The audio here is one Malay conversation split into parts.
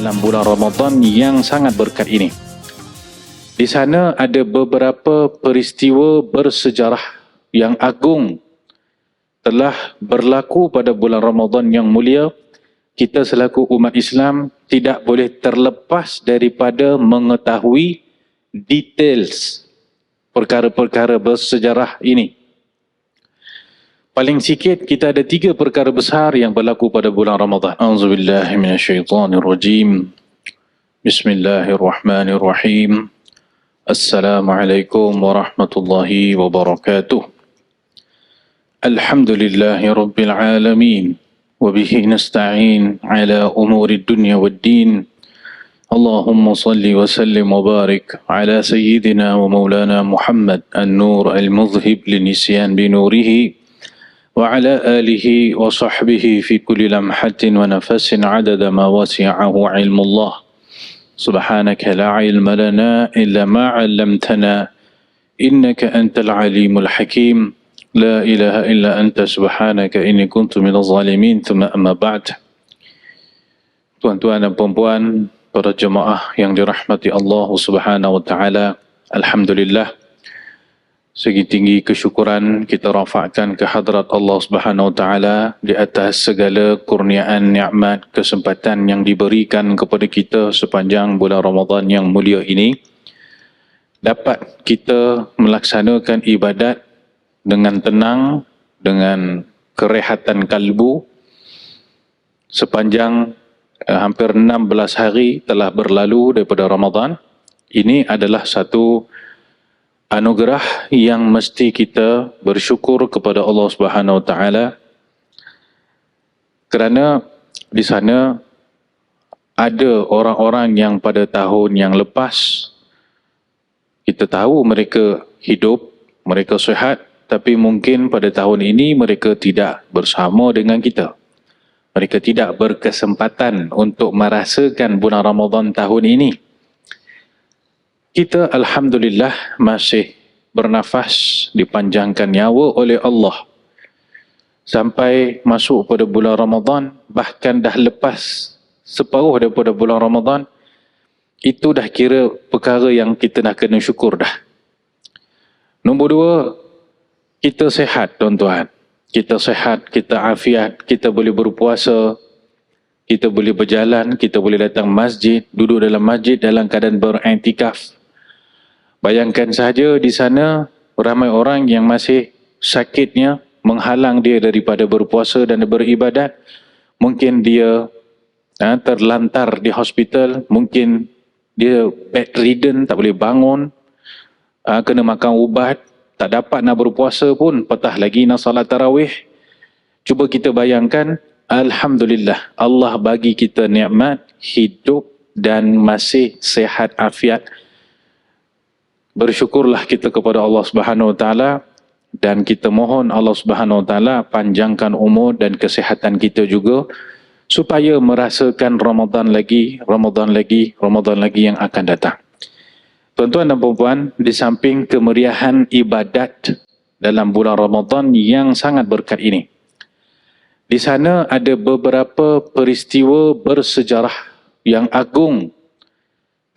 dalam bulan Ramadan yang sangat berkat ini. Di sana ada beberapa peristiwa bersejarah yang agung telah berlaku pada bulan Ramadan yang mulia. Kita selaku umat Islam tidak boleh terlepas daripada mengetahui details perkara-perkara bersejarah ini. Paling sikit kita ada tiga perkara besar yang berlaku pada bulan Ramadhan. Auzubillahi minasyaitonirrajim. Bismillahirrahmanirrahim. Assalamualaikum warahmatullahi wabarakatuh. Alhamdulillahi rabbil alamin. وبه نستعين على أمور الدنيا والدين اللهم صل وسلم وبارك على سيدنا ومولانا محمد النور المذهب للنسيان بنوره وعلى آله وصحبه في كل لمحة ونفس عدد ما وسعه علم الله. سبحانك لا علم لنا إلا ما علمتنا إنك أنت العليم الحكيم. لا إله إلا أنت سبحانك إني كنت من الظالمين. ثم أما بعد. Tuan-tuan dan puan-puan, para jemaah yang dirahmati Allah Subhanahu wa taala, alhamdulillah segi tinggi kesyukuran kita rafakkan ke hadrat Allah Subhanahu Wa Taala di atas segala kurniaan nikmat kesempatan yang diberikan kepada kita sepanjang bulan Ramadan yang mulia ini. Dapat kita melaksanakan ibadat dengan tenang dengan kerehatan kalbu. Sepanjang eh, hampir 16 hari telah berlalu daripada Ramadan ini adalah satu anugerah yang mesti kita bersyukur kepada Allah Subhanahu Wa Taala kerana di sana ada orang-orang yang pada tahun yang lepas kita tahu mereka hidup, mereka sehat tapi mungkin pada tahun ini mereka tidak bersama dengan kita. Mereka tidak berkesempatan untuk merasakan bulan Ramadan tahun ini kita Alhamdulillah masih bernafas dipanjangkan nyawa oleh Allah. Sampai masuk pada bulan Ramadan bahkan dah lepas separuh daripada bulan Ramadan itu dah kira perkara yang kita nak kena syukur dah. Nombor dua kita sehat tuan-tuan. Kita sehat, kita afiat, kita boleh berpuasa kita boleh berjalan, kita boleh datang masjid duduk dalam masjid dalam keadaan berantikaf Bayangkan saja di sana ramai orang yang masih sakitnya menghalang dia daripada berpuasa dan beribadat. Mungkin dia ha, terlantar di hospital, mungkin dia bedridden, tak boleh bangun, ha, kena makan ubat, tak dapat nak berpuasa pun, petah lagi nak salat tarawih. Cuba kita bayangkan, Alhamdulillah, Allah bagi kita nikmat hidup dan masih sehat afiat bersyukurlah kita kepada Allah Subhanahu Wa Taala dan kita mohon Allah Subhanahu Wa Taala panjangkan umur dan kesehatan kita juga supaya merasakan Ramadan lagi, Ramadan lagi, Ramadan lagi yang akan datang. Tuan-tuan dan puan-puan, di samping kemeriahan ibadat dalam bulan Ramadan yang sangat berkat ini. Di sana ada beberapa peristiwa bersejarah yang agung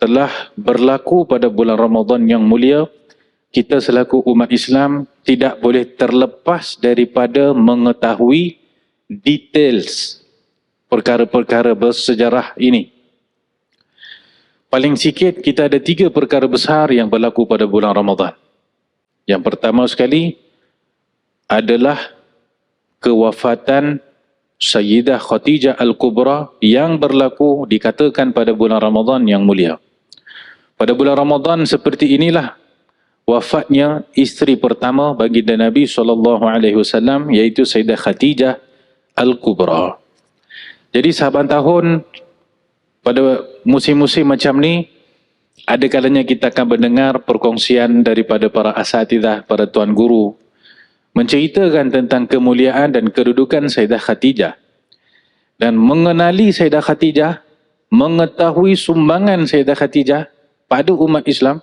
telah berlaku pada bulan Ramadan yang mulia, kita selaku umat Islam tidak boleh terlepas daripada mengetahui details perkara-perkara bersejarah ini. Paling sikit kita ada tiga perkara besar yang berlaku pada bulan Ramadan. Yang pertama sekali adalah kewafatan Sayyidah Khadijah Al-Kubra yang berlaku dikatakan pada bulan Ramadan yang mulia. Pada bulan Ramadan seperti inilah wafatnya isteri pertama bagi Nabi sallallahu alaihi wasallam iaitu Sayyidah Khadijah Al-Kubra. Jadi sahabat tahun pada musim-musim macam ni ada kalanya kita akan mendengar perkongsian daripada para asatidah, para tuan guru menceritakan tentang kemuliaan dan kedudukan Sayyidah Khadijah dan mengenali Sayyidah Khadijah, mengetahui sumbangan Sayyidah Khadijah pada umat Islam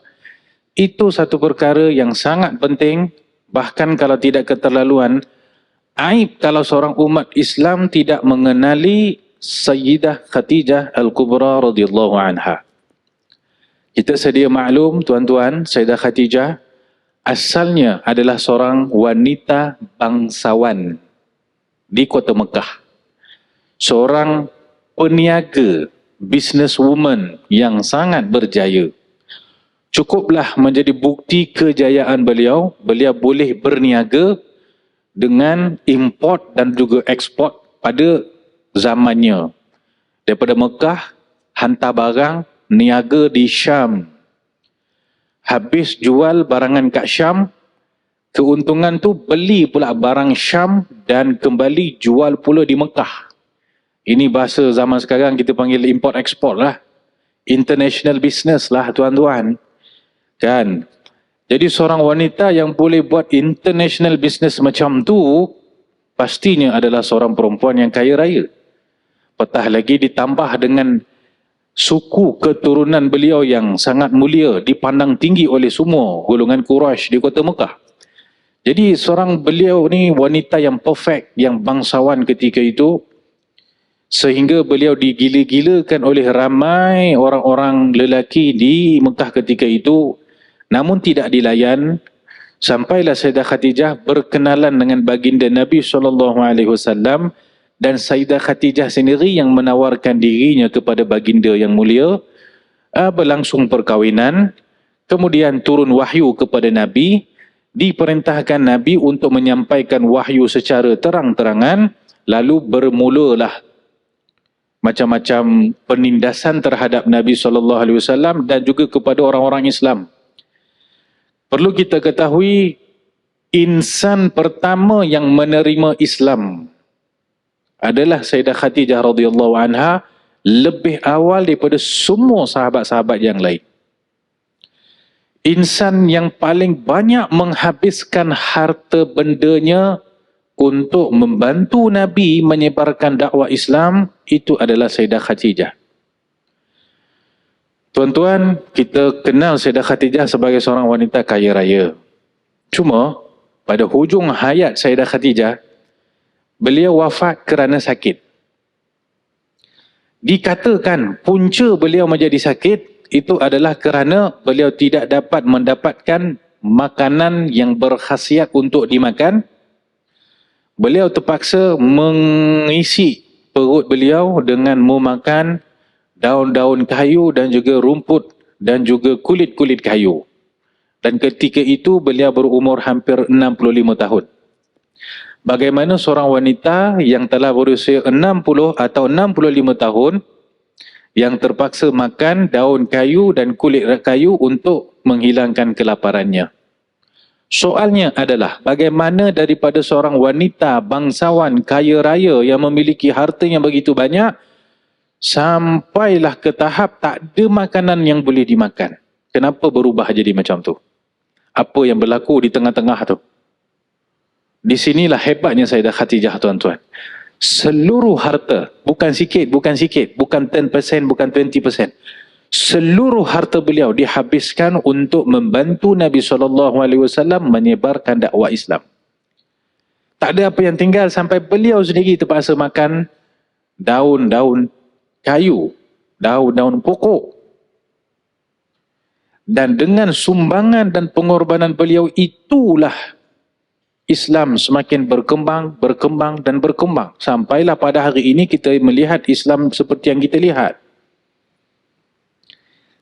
itu satu perkara yang sangat penting bahkan kalau tidak keterlaluan aib kalau seorang umat Islam tidak mengenali Sayyidah Khadijah Al-Kubra radhiyallahu anha. Kita sedia maklum tuan-tuan, Sayyidah Khadijah asalnya adalah seorang wanita bangsawan di kota Mekah. Seorang peniaga, businesswoman yang sangat berjaya. Cukuplah menjadi bukti kejayaan beliau, beliau boleh berniaga dengan import dan juga ekspor pada zamannya. Daripada Mekah, hantar barang, niaga di Syam. Habis jual barangan kat Syam, keuntungan tu beli pula barang Syam dan kembali jual pula di Mekah. Ini bahasa zaman sekarang kita panggil import export lah. International business lah tuan-tuan. Kan? Jadi seorang wanita yang boleh buat international business macam tu, pastinya adalah seorang perempuan yang kaya raya. Petah lagi ditambah dengan suku keturunan beliau yang sangat mulia dipandang tinggi oleh semua golongan Quraisy di kota Mekah. Jadi seorang beliau ni wanita yang perfect, yang bangsawan ketika itu sehingga beliau digila-gilakan oleh ramai orang-orang lelaki di Mekah ketika itu. Namun tidak dilayan. Sampailah Sayyidah Khadijah berkenalan dengan baginda Nabi sallallahu alaihi wasallam dan Sayyidah Khatijah sendiri yang menawarkan dirinya kepada baginda yang mulia. Uh, berlangsung perkahwinan. Kemudian turun wahyu kepada Nabi. Diperintahkan Nabi untuk menyampaikan wahyu secara terang-terangan. Lalu bermulalah macam-macam penindasan terhadap Nabi sallallahu alaihi wasallam dan juga kepada orang-orang Islam. Perlu kita ketahui insan pertama yang menerima Islam adalah Sayyidah Khadijah radhiyallahu anha lebih awal daripada semua sahabat-sahabat yang lain. Insan yang paling banyak menghabiskan harta bendanya untuk membantu Nabi menyebarkan dakwah Islam itu adalah Sayyidah Khadijah. Tuan-tuan, kita kenal Sayyidah Khadijah sebagai seorang wanita kaya raya. Cuma pada hujung hayat Sayyidah Khadijah, beliau wafat kerana sakit. Dikatakan punca beliau menjadi sakit itu adalah kerana beliau tidak dapat mendapatkan makanan yang berkhasiat untuk dimakan. Beliau terpaksa mengisi perut beliau dengan memakan daun-daun kayu dan juga rumput dan juga kulit-kulit kayu. Dan ketika itu beliau berumur hampir 65 tahun bagaimana seorang wanita yang telah berusia 60 atau 65 tahun yang terpaksa makan daun kayu dan kulit kayu untuk menghilangkan kelaparannya. Soalnya adalah bagaimana daripada seorang wanita bangsawan kaya raya yang memiliki harta yang begitu banyak sampailah ke tahap tak ada makanan yang boleh dimakan. Kenapa berubah jadi macam tu? Apa yang berlaku di tengah-tengah tu? Di sinilah hebatnya Sayyidah Khatijah tuan-tuan. Seluruh harta, bukan sikit, bukan sikit, bukan 10%, bukan 20%. Seluruh harta beliau dihabiskan untuk membantu Nabi SAW menyebarkan dakwah Islam. Tak ada apa yang tinggal sampai beliau sendiri terpaksa makan daun-daun kayu, daun-daun pokok. Dan dengan sumbangan dan pengorbanan beliau itulah Islam semakin berkembang, berkembang dan berkembang. Sampailah pada hari ini kita melihat Islam seperti yang kita lihat.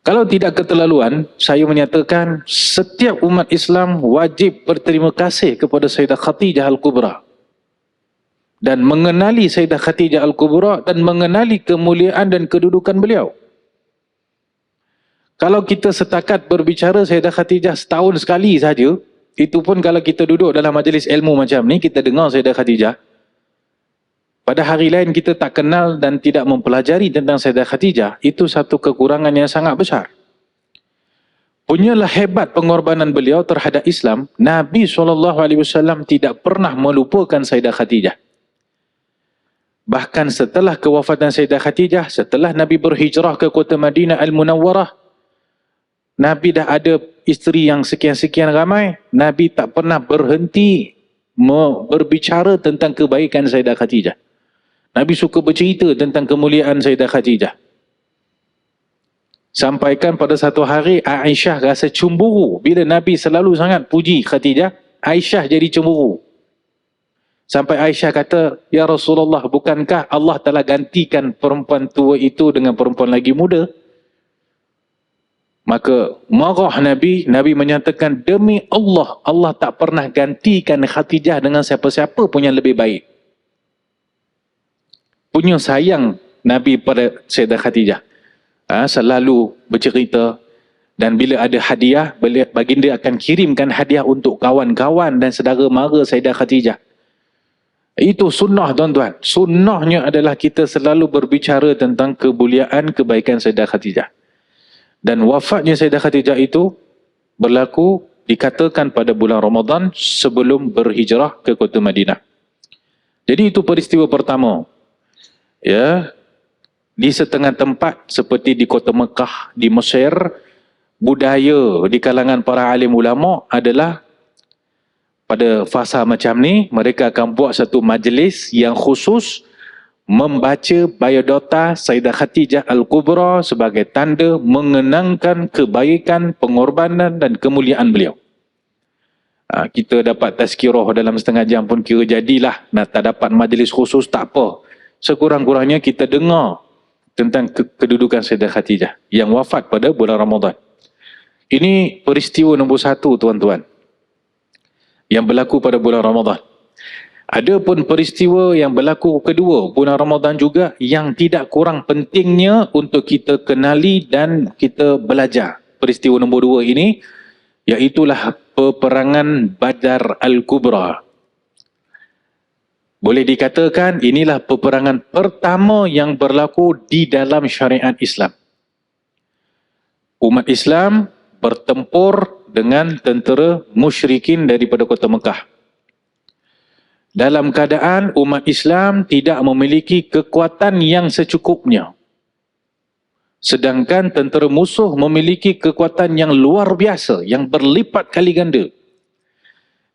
Kalau tidak keterlaluan, saya menyatakan setiap umat Islam wajib berterima kasih kepada Sayyidah Khatijah Al-Kubra. Dan mengenali Sayyidah Khatijah Al-Kubra dan mengenali kemuliaan dan kedudukan beliau. Kalau kita setakat berbicara Sayyidah Khatijah setahun sekali saja, itu pun kalau kita duduk dalam majlis ilmu macam ni, kita dengar Sayyidah Khadijah. Pada hari lain kita tak kenal dan tidak mempelajari tentang Sayyidah Khadijah, itu satu kekurangan yang sangat besar. Punyalah hebat pengorbanan beliau terhadap Islam, Nabi SAW tidak pernah melupakan Sayyidah Khadijah. Bahkan setelah kewafatan Sayyidah Khadijah, setelah Nabi berhijrah ke kota Madinah Al-Munawwarah, Nabi dah ada isteri yang sekian-sekian ramai. Nabi tak pernah berhenti berbicara tentang kebaikan Sayyidah Khadijah. Nabi suka bercerita tentang kemuliaan Sayyidah Khadijah. Sampaikan pada satu hari Aisyah rasa cemburu bila Nabi selalu sangat puji Khadijah, Aisyah jadi cemburu. Sampai Aisyah kata, Ya Rasulullah, bukankah Allah telah gantikan perempuan tua itu dengan perempuan lagi muda? Maka marah Nabi, Nabi menyatakan, demi Allah, Allah tak pernah gantikan Khadijah dengan siapa-siapa pun yang lebih baik. Punya sayang Nabi pada Sayyidah Khadijah. Ha, selalu bercerita dan bila ada hadiah, baginda akan kirimkan hadiah untuk kawan-kawan dan saudara mara Sayyidah Khadijah. Itu sunnah tuan-tuan. Sunnahnya adalah kita selalu berbicara tentang kebuliaan kebaikan Sayyidah Khadijah. Dan wafatnya Sayyidah Khadijah itu berlaku dikatakan pada bulan Ramadan sebelum berhijrah ke kota Madinah. Jadi itu peristiwa pertama. Ya, di setengah tempat seperti di kota Mekah, di Mesir, budaya di kalangan para alim ulama adalah pada fasa macam ni mereka akan buat satu majlis yang khusus membaca biodata Sayyidah Khatijah Al-Kubra sebagai tanda mengenangkan kebaikan, pengorbanan dan kemuliaan beliau. Ha, kita dapat tazkirah dalam setengah jam pun kira jadilah. Nak tak dapat majlis khusus tak apa. Sekurang-kurangnya kita dengar tentang kedudukan Sayyidah Khatijah yang wafat pada bulan Ramadan. Ini peristiwa nombor satu tuan-tuan yang berlaku pada bulan Ramadan. Ada pun peristiwa yang berlaku kedua bulan Ramadan juga yang tidak kurang pentingnya untuk kita kenali dan kita belajar. Peristiwa nombor dua ini iaitulah peperangan Badar Al-Kubra. Boleh dikatakan inilah peperangan pertama yang berlaku di dalam syariat Islam. Umat Islam bertempur dengan tentera musyrikin daripada kota Mekah. Dalam keadaan umat Islam tidak memiliki kekuatan yang secukupnya. Sedangkan tentera musuh memiliki kekuatan yang luar biasa, yang berlipat kali ganda.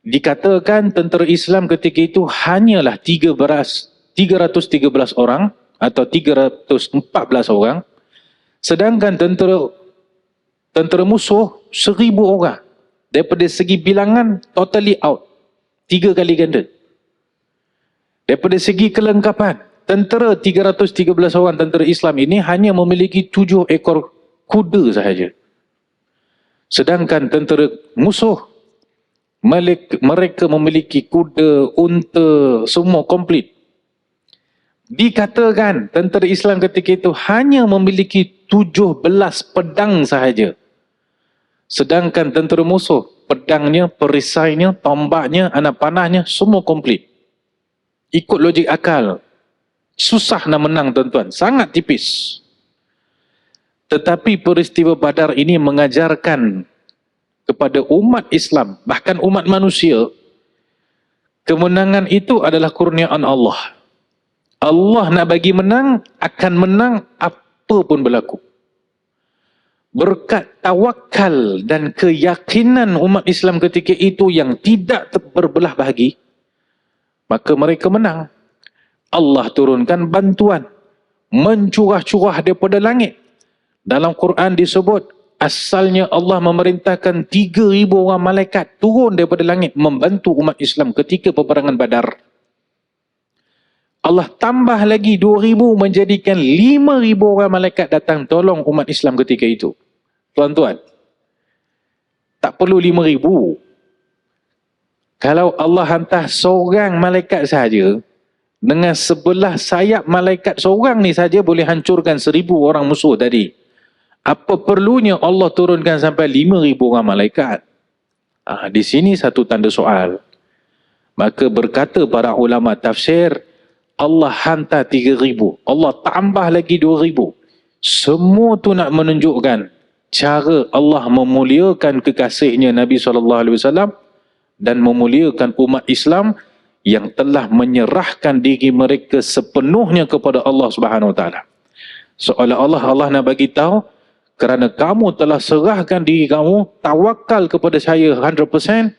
Dikatakan tentera Islam ketika itu hanyalah 13, 313 orang atau 314 orang. Sedangkan tentera tentera musuh seribu orang. Daripada segi bilangan, totally out. Tiga kali ganda. Daripada segi kelengkapan, tentera 313 orang tentera Islam ini hanya memiliki tujuh ekor kuda sahaja. Sedangkan tentera musuh, mereka memiliki kuda, unta, semua komplit. Dikatakan tentera Islam ketika itu hanya memiliki tujuh belas pedang sahaja. Sedangkan tentera musuh, pedangnya, perisainya, tombaknya, anak panahnya, semua komplit. Ikut logik akal. Susah nak menang tuan-tuan. Sangat tipis. Tetapi peristiwa badar ini mengajarkan kepada umat Islam, bahkan umat manusia, kemenangan itu adalah kurniaan Allah. Allah nak bagi menang, akan menang apa pun berlaku berkat tawakal dan keyakinan umat Islam ketika itu yang tidak berbelah bahagi, maka mereka menang. Allah turunkan bantuan, mencurah-curah daripada langit. Dalam Quran disebut, asalnya Allah memerintahkan 3,000 orang malaikat turun daripada langit membantu umat Islam ketika peperangan badar. Allah tambah lagi 2,000 menjadikan 5,000 orang malaikat datang tolong umat Islam ketika itu. Tuan-tuan, tak perlu lima ribu. Kalau Allah hantar seorang malaikat sahaja, dengan sebelah sayap malaikat seorang ni saja boleh hancurkan seribu orang musuh tadi. Apa perlunya Allah turunkan sampai lima ribu orang malaikat? Ah, di sini satu tanda soal. Maka berkata para ulama tafsir, Allah hantar tiga ribu. Allah tambah lagi dua ribu. Semua tu nak menunjukkan cara Allah memuliakan kekasihnya Nabi SAW dan memuliakan umat Islam yang telah menyerahkan diri mereka sepenuhnya kepada Allah Subhanahu Wa Taala. Seolah-olah Allah nak bagi tahu kerana kamu telah serahkan diri kamu tawakal kepada saya 100%,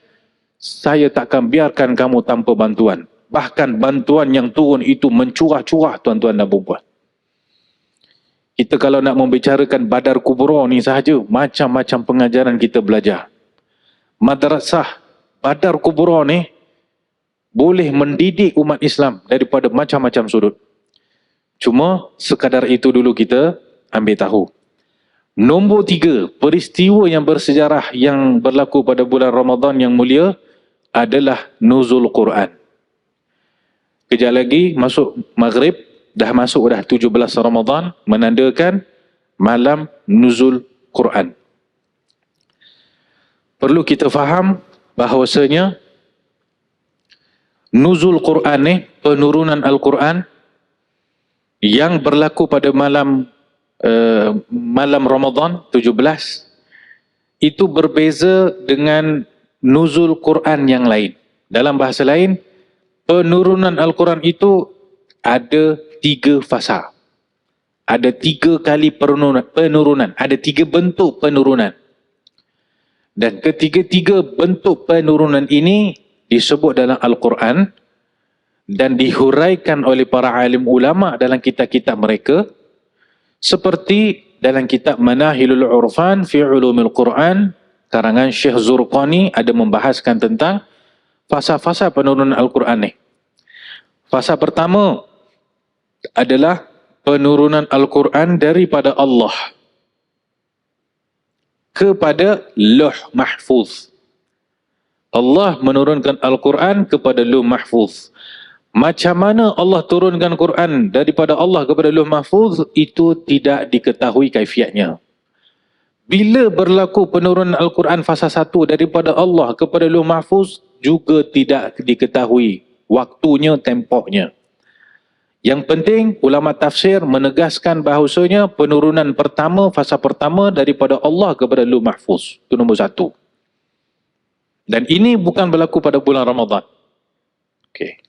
saya takkan biarkan kamu tanpa bantuan. Bahkan bantuan yang turun itu mencurah-curah tuan-tuan dan perempuan. Kita kalau nak membicarakan badar kubro ni sahaja, macam-macam pengajaran kita belajar. Madrasah badar kubro ni boleh mendidik umat Islam daripada macam-macam sudut. Cuma sekadar itu dulu kita ambil tahu. Nombor tiga, peristiwa yang bersejarah yang berlaku pada bulan Ramadan yang mulia adalah nuzul Quran. Kejap lagi masuk maghrib, dah masuk dah 17 Ramadan, menandakan malam nuzul Quran. Perlu kita faham bahawasanya nuzul Quran ni, penurunan Al-Quran yang berlaku pada malam uh, malam Ramadan 17 itu berbeza dengan nuzul Quran yang lain. Dalam bahasa lain, penurunan Al-Quran itu ada tiga fasa. Ada tiga kali penurunan, penurunan. Ada tiga bentuk penurunan. Dan ketiga-tiga bentuk penurunan ini disebut dalam Al-Quran dan dihuraikan oleh para alim ulama dalam kitab-kitab mereka seperti dalam kitab Manahilul Urfan fi Ulumil Quran karangan Syekh Zurqani ada membahaskan tentang fasa-fasa penurunan Al-Quran ni. Fasa pertama adalah penurunan Al-Quran daripada Allah kepada Luh Mahfuz. Allah menurunkan Al-Quran kepada Luh Mahfuz. Macam mana Allah turunkan Quran daripada Allah kepada Luh Mahfuz itu tidak diketahui kaifiatnya. Bila berlaku penurunan Al-Quran fasa satu daripada Allah kepada Luh Mahfuz juga tidak diketahui waktunya, tempohnya. Yang penting ulama tafsir menegaskan bahawasanya penurunan pertama, fasa pertama daripada Allah kepada Luh Mahfuz. Itu nombor satu. Dan ini bukan berlaku pada bulan Ramadan. Okay.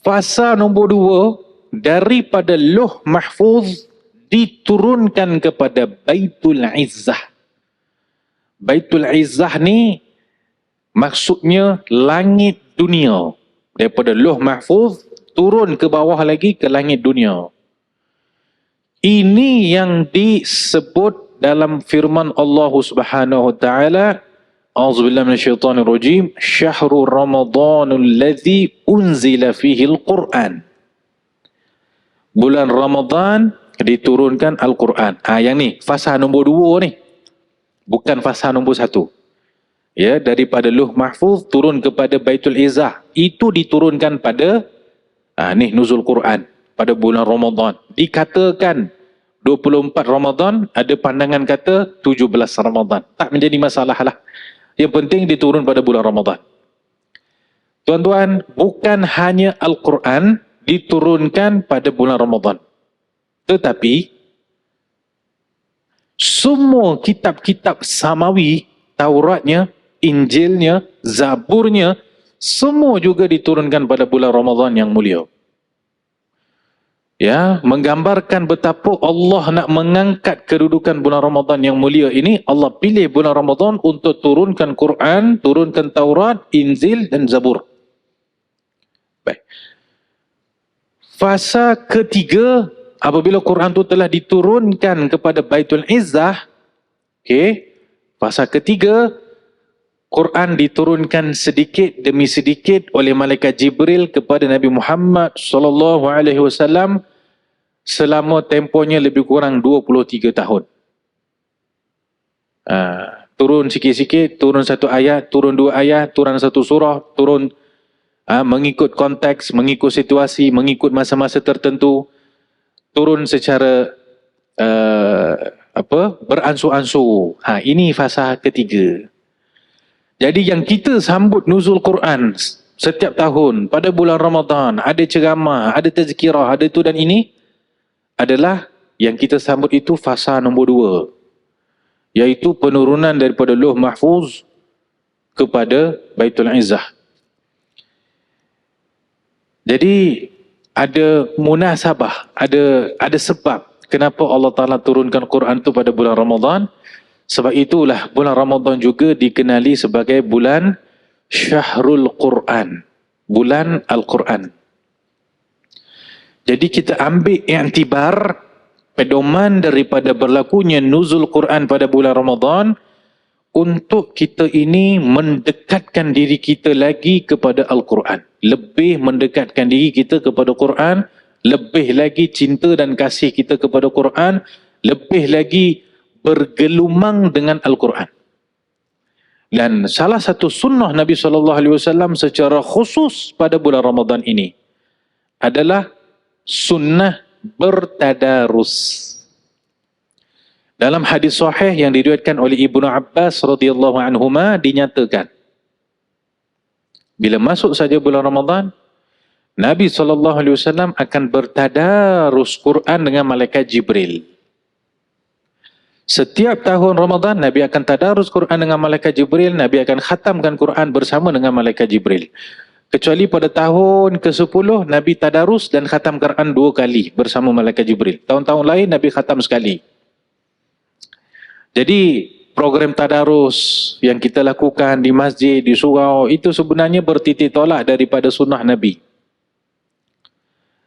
Fasa nombor dua, daripada luh mahfuz diturunkan kepada Baitul Izzah. Baitul Izzah ni maksudnya langit dunia. Daripada luh mahfuz turun ke bawah lagi ke langit dunia. Ini yang disebut dalam firman Allah Subhanahu wa taala أعوذ بالله من الشيطان syahrul شهر رمضان الذي أنزل فيه bulan Ramadan diturunkan Al-Quran. Ah ha, yang ni fasa nombor dua ni. Bukan fasa nombor satu. Ya, daripada Luh Mahfuz turun kepada Baitul Izzah. Itu diturunkan pada ha, ni Nuzul Quran pada bulan Ramadan. Dikatakan 24 Ramadan ada pandangan kata 17 Ramadan. Tak menjadi masalah lah. Yang penting diturun pada bulan Ramadan. Tuan-tuan, bukan hanya Al-Quran diturunkan pada bulan Ramadan. Tetapi, semua kitab-kitab samawi, Tauratnya, Injilnya, Zaburnya, semua juga diturunkan pada bulan Ramadan yang mulia ya menggambarkan betapa Allah nak mengangkat kedudukan bulan Ramadan yang mulia ini Allah pilih bulan Ramadan untuk turunkan Quran, turunkan Taurat, Injil dan Zabur. Baik. Fasa ketiga apabila Quran itu telah diturunkan kepada Baitul Izzah, okey. Fasa ketiga Quran diturunkan sedikit demi sedikit oleh malaikat Jibril kepada Nabi Muhammad sallallahu alaihi wasallam selama tempohnya lebih kurang 23 tahun. Uh, turun sikit-sikit, turun satu ayat, turun dua ayat, turun satu surah, turun uh, mengikut konteks, mengikut situasi, mengikut masa-masa tertentu, turun secara uh, apa beransur-ansur. Ha, ini fasa ketiga. Jadi yang kita sambut nuzul Quran setiap tahun pada bulan Ramadan, ada ceramah, ada tazkirah, ada itu dan ini, adalah yang kita sambut itu fasa nombor dua. Iaitu penurunan daripada luh mahfuz kepada Baitul Izzah. Jadi ada munasabah, ada ada sebab kenapa Allah Taala turunkan Quran itu pada bulan Ramadan. Sebab itulah bulan Ramadan juga dikenali sebagai bulan Syahrul Quran. bulan Al-Quran. Jadi kita ambil i'tibar pedoman daripada berlakunya nuzul Quran pada bulan Ramadan untuk kita ini mendekatkan diri kita lagi kepada Al-Quran. Lebih mendekatkan diri kita kepada Quran, lebih lagi cinta dan kasih kita kepada Quran, lebih lagi bergelumang dengan Al-Quran. Dan salah satu sunnah Nabi SAW secara khusus pada bulan Ramadan ini adalah sunnah bertadarus. Dalam hadis sahih yang diriwayatkan oleh Ibnu Abbas radhiyallahu anhuma dinyatakan bila masuk saja bulan Ramadan Nabi SAW akan bertadarus Quran dengan malaikat Jibril. Setiap tahun Ramadan, Nabi akan tadarus Quran dengan malaikat Jibril. Nabi akan khatamkan Quran bersama dengan malaikat Jibril. Kecuali pada tahun ke-10, Nabi tadarus dan khatam Quran dua kali bersama Malaikat Jibril. Tahun-tahun lain, Nabi khatam sekali. Jadi, program tadarus yang kita lakukan di masjid, di surau, itu sebenarnya bertitik tolak daripada sunnah Nabi.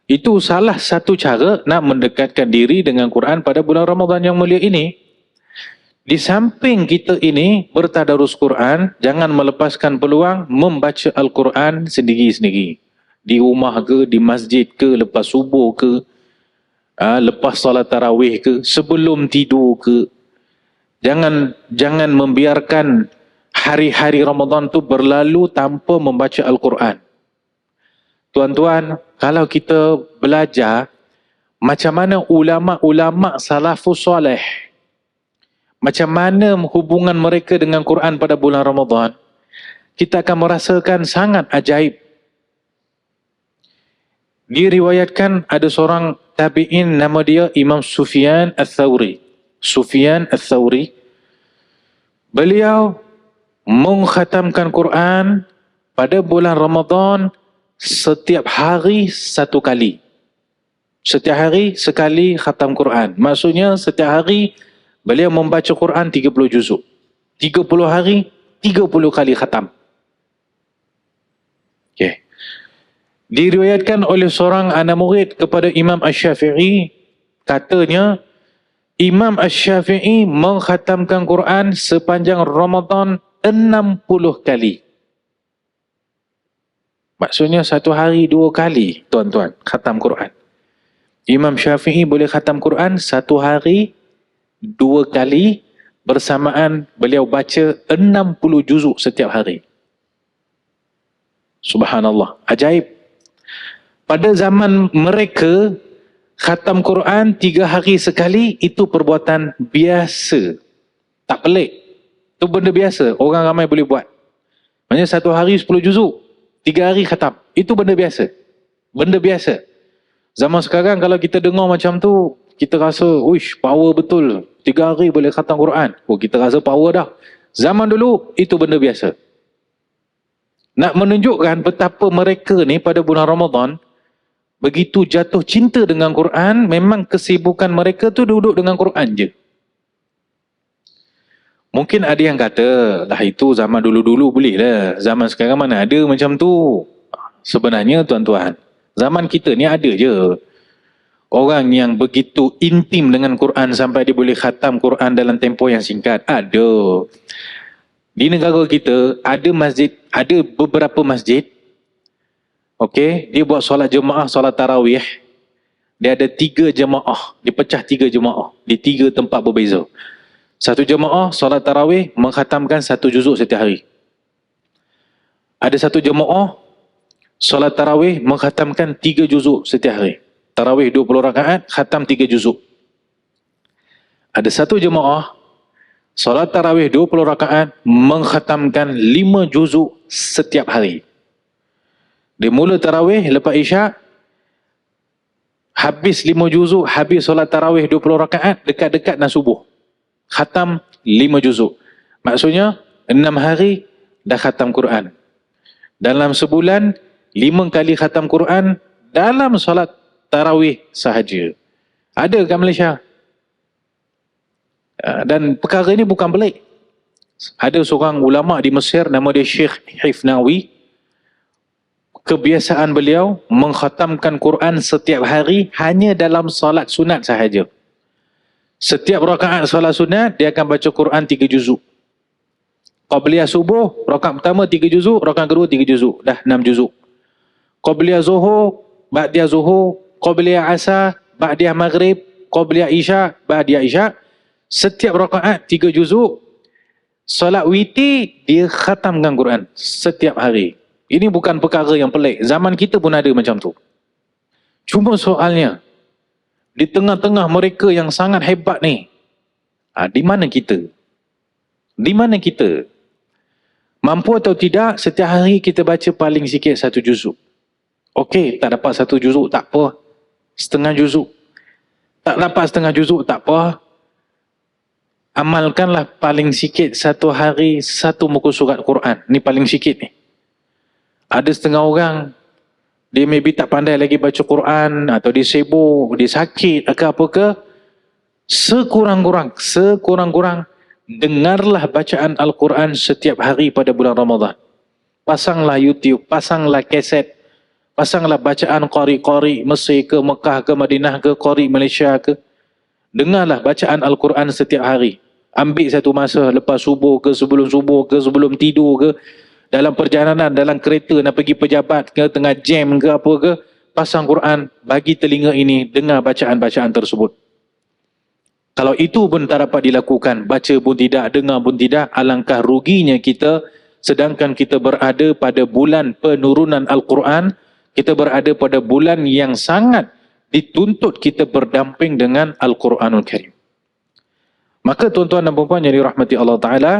Itu salah satu cara nak mendekatkan diri dengan Quran pada bulan Ramadan yang mulia ini. Di samping kita ini bertadarus Quran, jangan melepaskan peluang membaca Al-Quran sendiri-sendiri. Di rumah ke, di masjid ke, lepas subuh ke, ha, lepas salat tarawih ke, sebelum tidur ke. Jangan jangan membiarkan hari-hari Ramadan tu berlalu tanpa membaca Al-Quran. Tuan-tuan, kalau kita belajar macam mana ulama-ulama salafus soleh macam mana hubungan mereka dengan Quran pada bulan Ramadan, kita akan merasakan sangat ajaib. Diriwayatkan ada seorang tabi'in nama dia Imam Sufyan Al-Thawri. Sufyan Al-Thawri. Beliau mengkhatamkan Quran pada bulan Ramadan setiap hari satu kali. Setiap hari sekali khatam Quran. Maksudnya setiap hari Beliau membaca Quran 30 juzuk. 30 hari, 30 kali khatam. Okay. Diriwayatkan oleh seorang anak murid kepada Imam Ash-Syafi'i, katanya, Imam Ash-Syafi'i mengkhatamkan Quran sepanjang Ramadan 60 kali. Maksudnya satu hari dua kali, tuan-tuan, khatam Quran. Imam Syafi'i boleh khatam Quran satu hari dua kali bersamaan beliau baca 60 juzuk setiap hari. Subhanallah, ajaib. Pada zaman mereka, khatam Quran tiga hari sekali itu perbuatan biasa. Tak pelik. Itu benda biasa. Orang ramai boleh buat. Maksudnya satu hari sepuluh juzuk. Tiga hari khatam. Itu benda biasa. Benda biasa. Zaman sekarang kalau kita dengar macam tu, kita rasa, wish, power betul. Tiga hari boleh khatam Quran. Oh, kita rasa power dah. Zaman dulu, itu benda biasa. Nak menunjukkan betapa mereka ni pada bulan Ramadan, begitu jatuh cinta dengan Quran, memang kesibukan mereka tu duduk dengan Quran je. Mungkin ada yang kata, lah itu zaman dulu-dulu boleh lah. Zaman sekarang mana ada macam tu. Sebenarnya tuan-tuan, zaman kita ni ada je orang yang begitu intim dengan Quran sampai dia boleh khatam Quran dalam tempoh yang singkat? Ada. Di negara kita ada masjid, ada beberapa masjid. Okey, dia buat solat jemaah, solat tarawih. Dia ada tiga jemaah, dia pecah tiga jemaah di tiga tempat berbeza. Satu jemaah solat tarawih mengkhatamkan satu juzuk setiap hari. Ada satu jemaah solat tarawih mengkhatamkan tiga juzuk setiap hari. Tarawih 20 rakaat, khatam 3 juzuk. Ada satu jemaah, solat tarawih 20 rakaat, mengkhatamkan 5 juzuk setiap hari. Dia mula tarawih, lepas isyak, habis 5 juzuk, habis solat tarawih 20 rakaat, dekat-dekat nak subuh. Khatam 5 juzuk. Maksudnya, 6 hari dah khatam Quran. Dalam sebulan, 5 kali khatam Quran, dalam solat tarawih sahaja. Ada kat Malaysia. Ah, dan perkara ini bukan pelik. Ada seorang ulama di Mesir nama dia Syekh Hifnawi. kebiasaan beliau mengkhatamkan Quran setiap hari hanya dalam solat sunat sahaja. Setiap rakaat solat sunat, dia akan baca Quran tiga juzuk. Qabliyah subuh, rakaat pertama tiga juzuk, rakaat kedua tiga juzuk. Dah enam juzuk. Qabliyah zuhur, ba'diyah zuhur, Qabliyah asar, ba'diyah maghrib, Qabliyah isya, ba'diyah isya. Setiap rakaat tiga juzuk, Solat witi dia khatamkan Quran setiap hari. Ini bukan perkara yang pelik. Zaman kita pun ada macam tu. Cuma soalnya, di tengah-tengah mereka yang sangat hebat ni, ha, di mana kita? Di mana kita? Mampu atau tidak, setiap hari kita baca paling sikit satu juzuk. Okey, tak dapat satu juzuk, tak apa. Setengah juzuk. Tak dapat setengah juzuk, tak apa amalkanlah paling sikit satu hari satu muka surat Quran. Ni paling sikit ni. Ada setengah orang, dia maybe tak pandai lagi baca Quran atau dia sibuk, dia sakit ke apa ke. Sekurang-kurang, sekurang-kurang, dengarlah bacaan Al-Quran setiap hari pada bulan Ramadan. Pasanglah YouTube, pasanglah kaset, pasanglah bacaan Qari-Qari Mesir ke Mekah ke Madinah ke Qari Malaysia ke. Dengarlah bacaan Al-Quran setiap hari. Ambil satu masa lepas subuh ke sebelum subuh ke sebelum tidur ke. Dalam perjalanan dalam kereta nak pergi pejabat ke tengah jam ke apa ke pasang Quran bagi telinga ini dengar bacaan-bacaan tersebut. Kalau itu pun tak dapat dilakukan baca pun tidak dengar pun tidak alangkah ruginya kita. Sedangkan kita berada pada bulan penurunan Al-Quran kita berada pada bulan yang sangat dituntut kita berdamping dengan Al-Quranul Karim Maka tuan-tuan dan puan yang dirahmati Allah Ta'ala,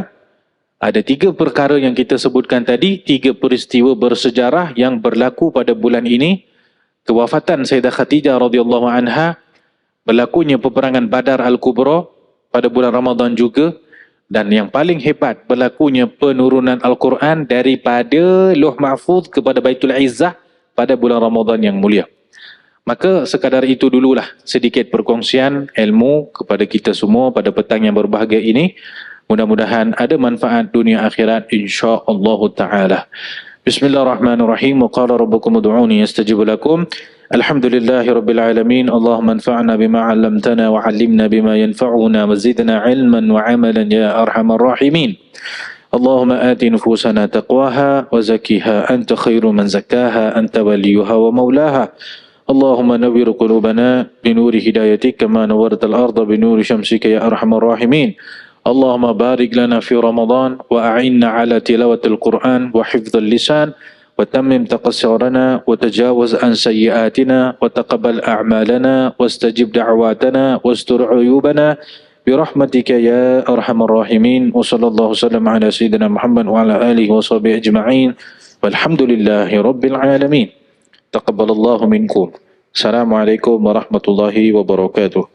ada tiga perkara yang kita sebutkan tadi, tiga peristiwa bersejarah yang berlaku pada bulan ini. Kewafatan Sayyidah Khatijah radhiyallahu anha, berlakunya peperangan Badar Al-Kubra pada bulan Ramadan juga, dan yang paling hebat berlakunya penurunan Al-Quran daripada Luh Mahfuz kepada Baitul Izzah pada bulan Ramadan yang mulia. Maka sekadar itu dululah sedikit perkongsian ilmu kepada kita semua pada petang yang berbahagia ini. Mudah-mudahan ada manfaat dunia akhirat insya-Allah taala. Bismillahirrahmanirrahim. Qala rabbukum ud'uni astajib lakum. Alhamdulillahi rabbil alamin. Allahumma anfa'na bima 'allamtana wa 'allimna bima yanfa'una wa zidna 'ilman wa 'amalan ya arhamar rahimin. اللهم آت نفوسنا تقواها وزكها أنت خير من زكاها أنت وليها ومولاها. اللهم نور قلوبنا بنور هدايتك كما نورت الأرض بنور شمسك يا أرحم الراحمين. اللهم بارك لنا في رمضان وأعنا على تلاوة القرآن وحفظ اللسان وتمم تقصرنا وتجاوز عن سيئاتنا وتقبل أعمالنا واستجب دعواتنا واستر عيوبنا. برحمتك يا أرحم الراحمين وصلى الله وسلم على سيدنا محمد وعلى آله وصحبه أجمعين والحمد لله رب العالمين تقبل الله منكم السلام عليكم ورحمة الله وبركاته